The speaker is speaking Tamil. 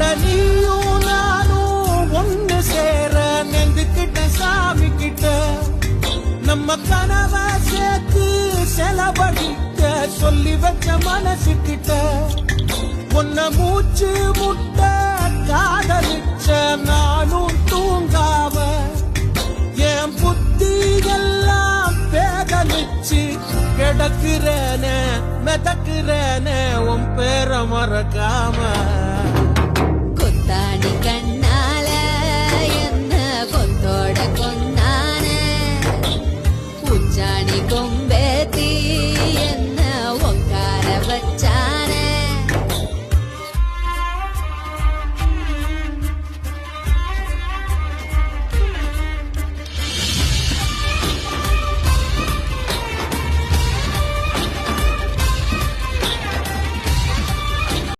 அட நீயும் நானும் ஒண்ணு சேர நெந்துக்கிட்ட சாமி கிட்ட நம்ம கனவை சேர்த்து செலவழிக்க சொல்லி வச்ச மனசு கிட்ட ஒன்ன மூச்சு முட்ட காதலிச்ச நானும் தூங்காவ என் புத்தி எல்லாம் பேதலிச்சு கிடக்குறேனே மிதக்குறேனே உன் பேரை மறக்காம.